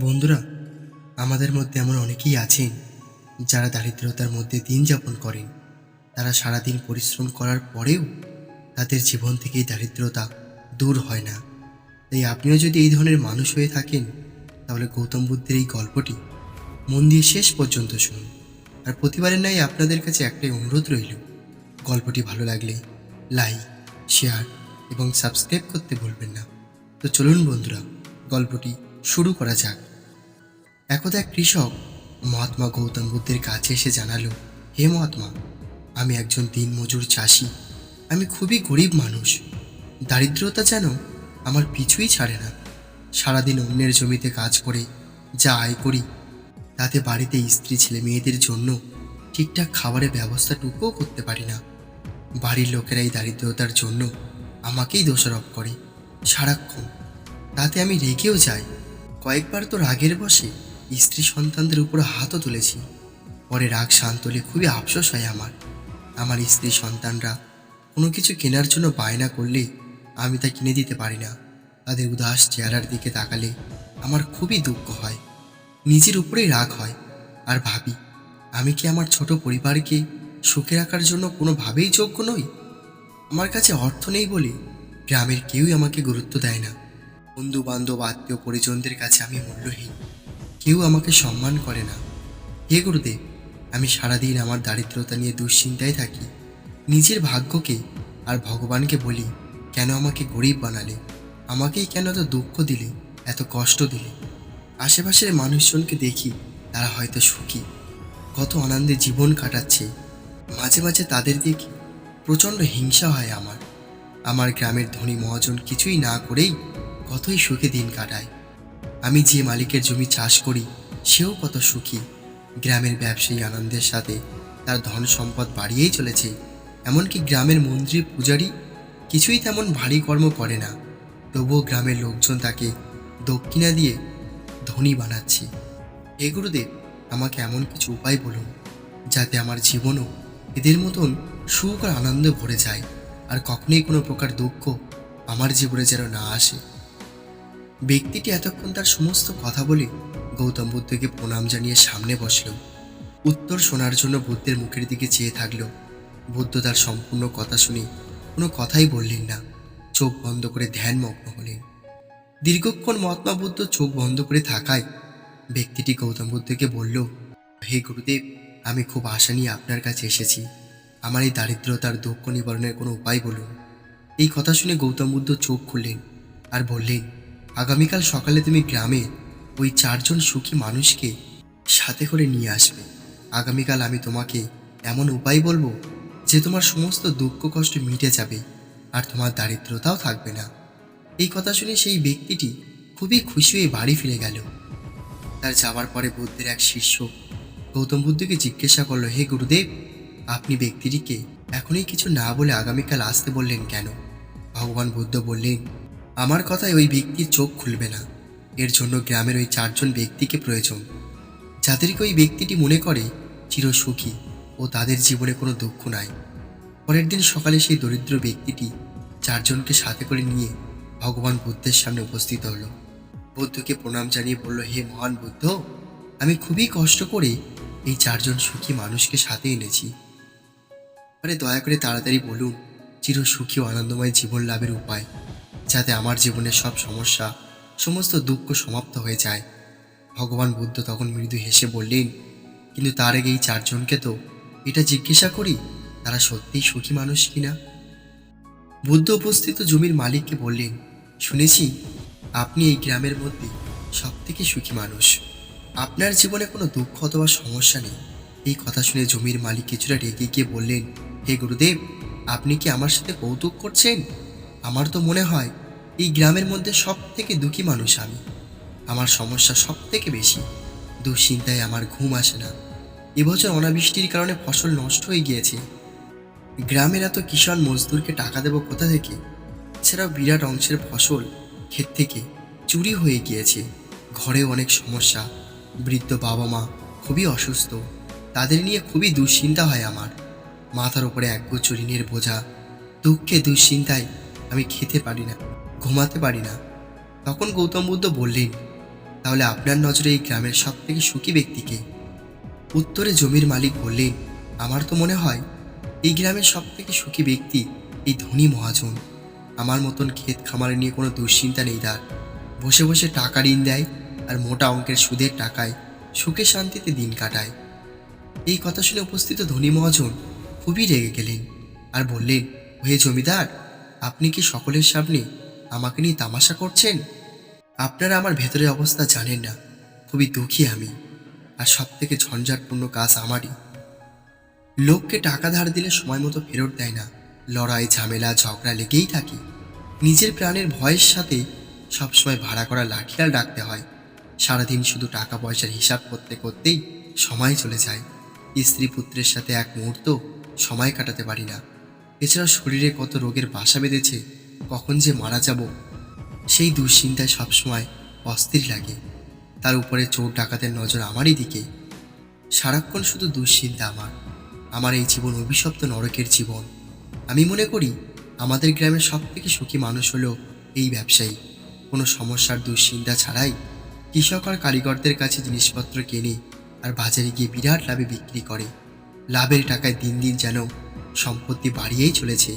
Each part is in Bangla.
বন্ধুরা, আমাদের মধ্যে এমন অনেকেই আছেন যারা দারিদ্রতার মধ্যে দিন যাপন করেন। তারা সারাদিন পরিশ্রম করার পরেও তাদের জীবন থেকে দারিদ্রতা দূর হয় না। তাই আপনিও যদি এই ধরনের মানুষ হয়ে থাকেন, তাহলে গৌতম বুদ্ধের এই গল্পটি মন দিয়ে শেষ পর্যন্ত শুনুন। আর প্রতিবারের ন্যায় আপনাদের কাছে একটাই অনুরোধ রইল, গল্পটি ভালো লাগলে লাইক, শেয়ার এবং সাবস্ক্রাইব করতে ভুলবেন না। তো চলুন বন্ধুরা, গল্পটি শুরু করা যাক। একদা এক কৃষক মহাত্মা গৌতম বুদ্ধের কাছে এসে জানালো, হে মহাত্মা, আমি একজন দিনমজুর চাষি। আমি খুবই গরিব মানুষ। দারিদ্রতা যেন আমার পিছুই ছাড়ে না। সারাদিন অন্যের জমিতে কাজ করে যা আয় করি, তাতে বাড়িতে স্ত্রী, ছেলে, মেয়েদের জন্য ঠিকঠাক খাবারের ব্যবস্থাটুকুও করতে পারি না। বাড়ির লোকেরা এই দারিদ্রতার জন্য আমাকেই দোষারোপ করে সারাক্ষণ। তাতে আমি রেগেও যাই। কয়েকবার তো রাগের বসে স্ত্রী সন্তানদের উপর হাতও তুলেছি। পরে রাগ শান্ত হলে খুবই আফসোস হয় আমার। আমার স্ত্রী সন্তানরা কোনো কিছু কেনার জন্য বায়না করলে আমি তা কিনে দিতে পারি না। তাদের উদাস চেহারার দিকে তাকালে আমার খুবই দুঃখ হয়। নিজের উপরেই রাগ হয়। আর ভাবি, আমি কি আমার ছোট পরিবারকে সুখে রাখার জন্য কোনোভাবেই যোগ্য নই? আমার কাছে অর্থ নেই বলে গ্রামের কেউই আমাকে গুরুত্ব দেয় না। বন্ধু বান্ধব আত্মীয় পরিজনদের কাছে আমি মূল্যহীন। কেউ আমাকে সম্মান করে না। হে গুরুদেব, আমি সারাদিন আমার দারিদ্রতা নিয়ে দুশ্চিন্তায় থাকি। নিজের ভাগ্যকে আর ভগবানকে বলি, কেন আমাকে গরিব বানালে? আমাকেই কেন এত দুঃখ দিলে, এত কষ্ট দিলে? আশেপাশের মানুষজনকে দেখি, তারা হয়তো সুখী। কত আনন্দে জীবন কাটাচ্ছে। মাঝে মাঝে তাদের দেখি, প্রচণ্ড হিংসা হয় আমার। আমার গ্রামের ধনী মহাজন কিছুই না করেই কতই সুখে দিন কাটায়। আমি যে মালিকের জমি চাষ করি, সেও কত সুখী। গ্রামের ব্যবসায়ী আনন্দের সাথে তার ধন সম্পদ বাড়িয়েই চলেছে। এমনকি গ্রামের মন্ত্রী, পূজারি কিছুই তেমন ভারী কর্ম করে না। তবুও গ্রামের লোকজন তাকে দক্ষিণা দিয়ে ধনী বানাচ্ছে। হে গুরুদেব, আমাকে এমন কিছু উপায় বলুন, যাতে আমার জীবনও এদের মতন সুখ আর আনন্দে ভরে যায়। আর কখনোই কোনো প্রকার দুঃখ আমার জীবনে যেন না আসে। ব্যক্তিটি এতক্ষণ তার সমস্ত কথা বলে গৌতম বুদ্ধকে প্রণাম জানিয়ে সামনে বসল। উত্তর শোনার জন্য বুদ্ধের মুখের দিকে চেয়ে থাকল। বুদ্ধ তার সম্পূর্ণ কথা শুনে কোনো কথাই বললেন না। চোখ বন্ধ করে ধ্যানমগ্ন হলেন। দীর্ঘক্ষণ মহাত্মা বুদ্ধ চোখ বন্ধ করে থাকায় ব্যক্তিটি গৌতম বুদ্ধকে বলল, হে গুরুদেব, আমি খুব আশা নিয়ে আপনার কাছে এসেছি। আমার এই দারিদ্রতার দুঃখ নিবারণের কোনো উপায় বলুন। এই কথা শুনে গৌতম বুদ্ধ চোখ খুললেন আর বললেন আগামীকাল সকালে তুমি গ্রামে ওই চারজন সুখী মানুষকে সাথে করে নিয়ে আসবে। আগামীকাল আমি তোমাকে এমন উপায় বলব যে তোমার সমস্ত দুঃখ কষ্ট মিটে যাবে আর তোমার দারিদ্রতাও থাকবে না। এই কথা শুনে সেই ব্যক্তিটি খুবই খুশি হয়ে বাড়ি ফিরে গেল। তার যাওয়ার পরে বুদ্ধের এক শিষ্য গৌতম বুদ্ধকে জিজ্ঞাসা করল, হে গুরুদেব, আপনি ব্যক্তিটিকে এখনই কিছু না বলে আগামীকাল আসতে বললেন কেন? ভগবান বুদ্ধ বললেন আমার কথায় ওই ব্যক্তির চোখ খুলবে না। এর জন্য গ্রামের ওই চারজন ব্যক্তিকে প্রয়োজন। যাদেরকে ওই ব্যক্তিটি মনে করে চিরসুখী ও তাদের জীবনে কোনো দুঃখ নাই। পরের দিন সকালে সেই দরিদ্র ব্যক্তিটি চারজনকে সাথে করে নিয়ে ভগবান বুদ্ধের সামনে উপস্থিত হলো। বুদ্ধকে প্রণাম জানিয়ে বলল, হে মহান বুদ্ধ, আমি খুবই কষ্ট করে এই চারজন সুখী মানুষকে সাথে এনেছি। আরে দয়া করে তাড়াতাড়ি বলুন, চির সুখী ও আনন্দময় জীবন লাভের উপায়। যাতে আমার জীবনের সব সমস্যা, সমস্ত দুঃখ সমাপ্ত হয়ে যায়। ভগবান বুদ্ধ তখন মৃদু হেসে বললেন, কিন্তু তার আগে এই চারজনকে তো এটা জিজ্ঞাসা করি, তারা সত্যিই সুখী মানুষ কিনা? বুদ্ধ উপস্থিত জমির মালিককে বললেন, শুনেছি, আপনি এই গ্রামের মধ্যে সব থেকে সুখী মানুষ। আপনার জীবনে কোনো দুঃখ অথবা সমস্যা নেই। এই কথা শুনে জমির মালিক কিছুটা রেগে গিয়ে বললেন, হে গুরুদেব, আপনি কি আমার সাথে কৌতুক করছেন? আমার তো মনে হয় এই গ্রামের মধ্যে সব থেকে দুঃখী মানুষ আমি। আমার সমস্যা সব থেকে বেশি। দুশ্চিন্তায় আমার ঘুম আসে না। এবছর অনাবৃষ্টির কারণে ফসল নষ্ট হয়ে গিয়েছে। গ্রামের এত কিষাণ মজদুরকে টাকা দেবো কোথা থেকে? এছাড়াও বিরাট অংশের ফসল ক্ষেত থেকে চুরি হয়ে গিয়েছে। ঘরে অনেক সমস্যা। বৃদ্ধ বাবা মা খুবই অসুস্থ। তাদের নিয়ে খুবই দুশ্চিন্তা হয় আমার। মাথার উপরে একগুচ্ছ ঋণের বোঝা দুঃখে দুশ্চিন্তায় আমি খেতে পারি না, ঘুমাতে পারি না। তখন গৌতম বুদ্ধ বললেন, তাহলে আপনার নজরে এই গ্রামের সব থেকে সুখী ব্যক্তিকে উত্তরে জমির মালিক বললেন, আমার তো মনে হয়, এই গ্রামের সব থেকে সুখী ব্যক্তি এই ধনী মহাজন। আমার মতন ক্ষেত খামার নিয়ে কোনো দুশ্চিন্তা নেই তার। বসে বসে টাকা ঋণ দেয় আর মোটা অঙ্কের সুদের টাকায় সুখে শান্তিতে দিন কাটায়। এই কথা শুনে উপস্থিত ধনী মহাজন খুবই রেগে গেলেন আর বললেন হে জমিদার আপনি কি সকলের সামনে আমাকে নিয়ে তামাশা করছেন? আপনারা আমার ভেতরের অবস্থা জানেন না। খুবই দুঃখী আমি। আর সব থেকে ঝঞ্ঝাটপূর্ণ কাজ আমারই। লোককে টাকা ধার দিলে সময় মতো ফেরত দেয় না। লড়াই, ঝামেলা, ঝগড়া লেগেই থাকে। নিজের প্রাণের ভয়ের সাথে সবসময় ভাড়া করা লাঠিয়াল ডাকতে হয়। সারাদিন শুধু টাকা পয়সার হিসাব করতে করতেই সময় চলে যায়। স্ত্রী পুত্রের সাথে এক মুহূর্ত সময় কাটাতে পারি না। এছাড়াও শরীরে কত রোগের বাসা বেঁধেছে, কখন যে মারা যাব, সেই দুশ্চিন্তায় সবসময় অস্থির লাগে। তার উপরে চোর ডাকাতের নজর আমারই দিকে। সারাক্ষণ শুধু দুশ্চিন্তা আমার। আমার এই জীবন অভিশপ্ত নরকের জীবন। আমি মনে করি, আমাদের গ্রামের সব থেকে সুখী মানুষ হলো এই ব্যবসায়ী। কোনো সমস্যার দুশ্চিন্তা ছাড়াই কৃষক আর কারিগরদের কাছে জিনিসপত্র কেনে আর বাজারে গিয়ে বিরাট লাভে বিক্রি করে। লাভের টাকায় দিন দিন যেন সম্পত্তি বাড়িয়েই চলেছে।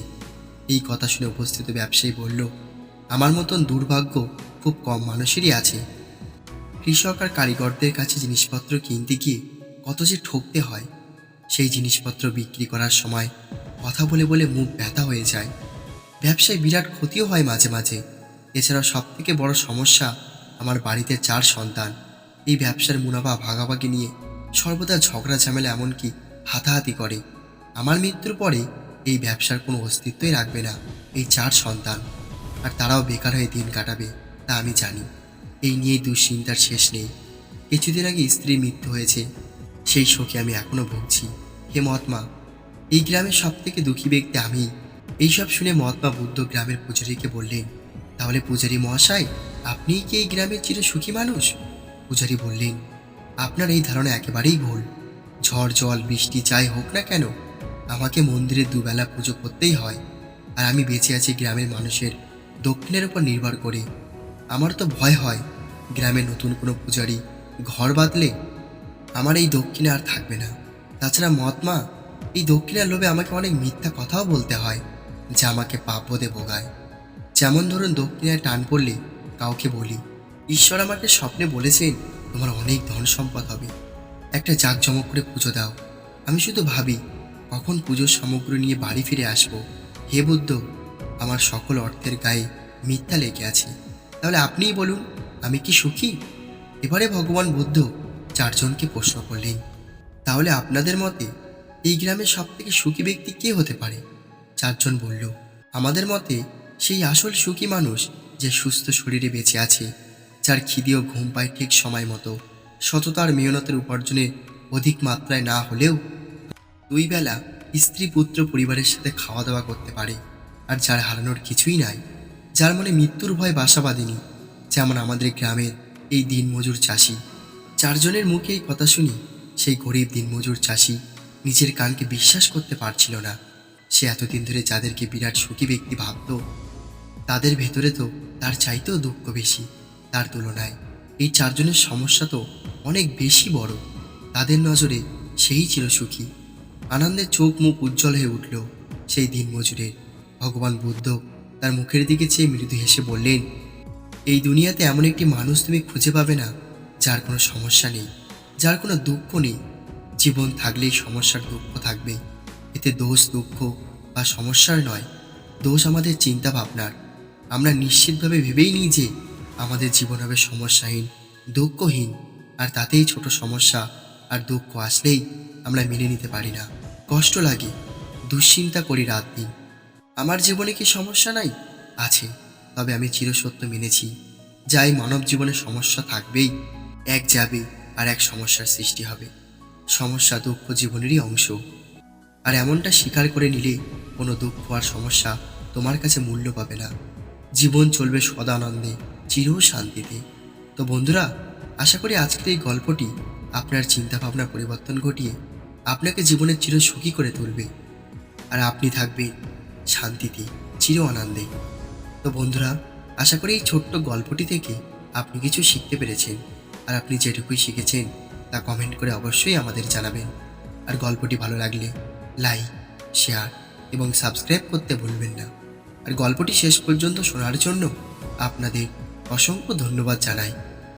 এই কথা শুনে উপস্থিত ব্যবসায়ী বলল, আমার মতন দুর্ভাগ্য খুব কম মানুষেরই আছে। কৃষক আর কারিগরদের কাছে জিনিসপত্র কিনতে গিয়ে কত যে ঠকতে হয়। সেই জিনিসপত্র বিক্রি করার সময় কথা বলে বলে মুখ ব্যথা হয়ে যায়। ব্যবসায় বিরাট ক্ষতিও হয় মাঝে মাঝে। এছাড়া সব থেকে বড় সমস্যা আমার বাড়িতে চার সন্তান। এই ব্যবসার মুনাফা ভাগাভাগি নিয়ে সর্বদা ঝগড়া ঝামেলা এমনকি হাতাহাতি করে। আমার মৃত্যুর পরে এই ব্যবসার কোনো অস্তিত্বই রাখবে না এই চার সন্তান। আর তারাও বেকার হয়ে দিন কাটাবে, তা আমি জানি। এই নিয়ে দুশ্চিন্তার শেষ নেই। কিছুদিন আগে স্ত্রীর মৃত্যু হয়েছে, সেই শোকে আমি এখনও ভুগছি। হে মহাত্মা, এই গ্রামের সব থেকে দুঃখী ব্যক্তি আমি। এইসব শুনে মহাত্মা বুদ্ধ গ্রামের পূজারীকে বললেন, তাহলে পূজারী মহাশয় আপনিই কি এই গ্রামের চির সুখী মানুষ? পূজারী বললেন, আপনার এই ধারণা একেবারেই ভুল। ঝড়, জল, বৃষ্টি, যাই হোক না কেন আমাকে মন্দিরে দুবেলা পুজো করতেই হয়। আর আমি বেঁচে আছি গ্রামের মানুষের দক্ষিণের উপর নির্ভর করে। আমার তো ভয় হয় গ্রামে নতুন কোনো পূজারি ঘর বাঁধলে আমার এই দক্ষিণে আর থাকবে না। তাছাড়া মহাত্মা, এই দক্ষিণের লোভে আমাকে অনেক মিথ্যা কথাও বলতে হয় যা আমাকে পাপদে ভোগায়। যেমন ধরুন দক্ষিণায় টান পড়লে কাউকে বলি, ঈশ্বর আমাকে স্বপ্নে বলেছেন তোমার অনেক ধন সম্পদ হবে। একটা জাঁকজমক করে পুজো দাও। আমি শুধু ভাবি কখন পুজোর সামগ্রী নিয়ে বাড়ি ফিরে আসব? হে বুদ্ধ, আমার সকল অর্থের গায়ে মিথ্যা লেগে আছে। তাহলে আপনিই বলুন, আমি কি সুখী? এবারে ভগবান বুদ্ধ চারজনকে প্রশ্ন করলেন, তাহলে আপনাদের মতে এই গ্রামের সব থেকে সুখী ব্যক্তি কে হতে পারে? চারজন বলল, আমাদের মতে সেই আসল সুখী মানুষ যে সুস্থ শরীরে বেঁচে আছে, যার খিদেও ঘুম পায় ঠিক সময় মতো, সততার মেহনতের উপার্জনে অধিক মাত্রায় না হলেও দুই বেলা স্ত্রী পুত্র পরিবারের সাথে খাওয়া দাওয়া করতে পারে, আর যার হারানোর কিছুই নাই, যার মনে মৃত্যুর ভয় বাসা বাঁধেনি যেমন আমাদের গ্রামের এই দিনমজুর চাষি। চারজনের মুখে এই কথা শুনি, সেই গরিব দিনমজুর চাষি নিজের কানকে বিশ্বাস করতে পারছিল না। সে এতদিন ধরে যাদেরকে বিরাট সুখী ব্যক্তি ভাবত, তাদের ভেতরে তো তার চাইতেও দুঃখ বেশি, তার তুলনায়। এই চারজনের সমস্যা তো অনেক বেশি বড়, তাদের নজরে সেই ছিল সুখী আনন্দে চোখ মুখ উজ্জ্বল হয়ে উঠল। সেই দিন মজুরের। ভগবান বুদ্ধ তার মুখের দিকে চেয়ে মৃদু হেসে বললেন, এই দুনিয়াতে এমন একটি মানুষ তুমি খুঁজে পাবে না, যার কোনো সমস্যা নেই, যার কোনো দুঃখ নেই। জীবন থাকলেই সমস্যার দুঃখ থাকবে। এতে দোষ, দুঃখ বা সমস্যার নয়, দোষ আমাদের চিন্তা ভাবনার আমরা নিশ্চিতভাবে ভেবেই নিই যে আমাদের জীবন হবে সমস্যাহীন, দুঃখহীন, আর তাতেই ছোট সমস্যা আর দুঃখ আসলেই আমরা মেনে নিতে পারি না। কষ্ট লাগে, দুশ্চিন্তা করি রাত দিন। আমার জীবনে কি সমস্যা নাই? আছে, তবে আমি চিরসত্য মেনেছি। যাই মানব জীবনে সমস্যা থাকবেই, এক যাবে আর এক সমস্যার সৃষ্টি হবে। সমস্যা দুঃখ জীবনেরই অংশ। আর এমনটা স্বীকার করে নিলে কোনো দুঃখ আর সমস্যা তোমার কাছে মূল্য পাবে না। জীবন চলবে সদানন্দে চির শান্তিতে। তো বন্ধুরা, আশা করি আজকের এই গল্পটি আপনার চিন্তাভাবনা পরিবর্তন ঘটিয়ে আপনাকে জীবনের চির সুখী করে তুলবে। আর আপনি থাকবেন শান্তিতে, চির আনন্দে। তো বন্ধুরা, আশা করি এই ছোট্ট গল্পটি থেকে আপনি কিছু শিখতে পেরেছেন। আর আপনি যেটুকুই শিখেছেন, তা কমেন্ট করে অবশ্যই আমাদের জানাবেন। আর গল্পটি ভালো লাগলে লাইক শেয়ার এবং সাবস্ক্রাইব করতে ভুলবেন না। আর গল্পটি শেষ পর্যন্ত শোনার জন্য আপনাদের অসংখ্য ধন্যবাদ জানাই।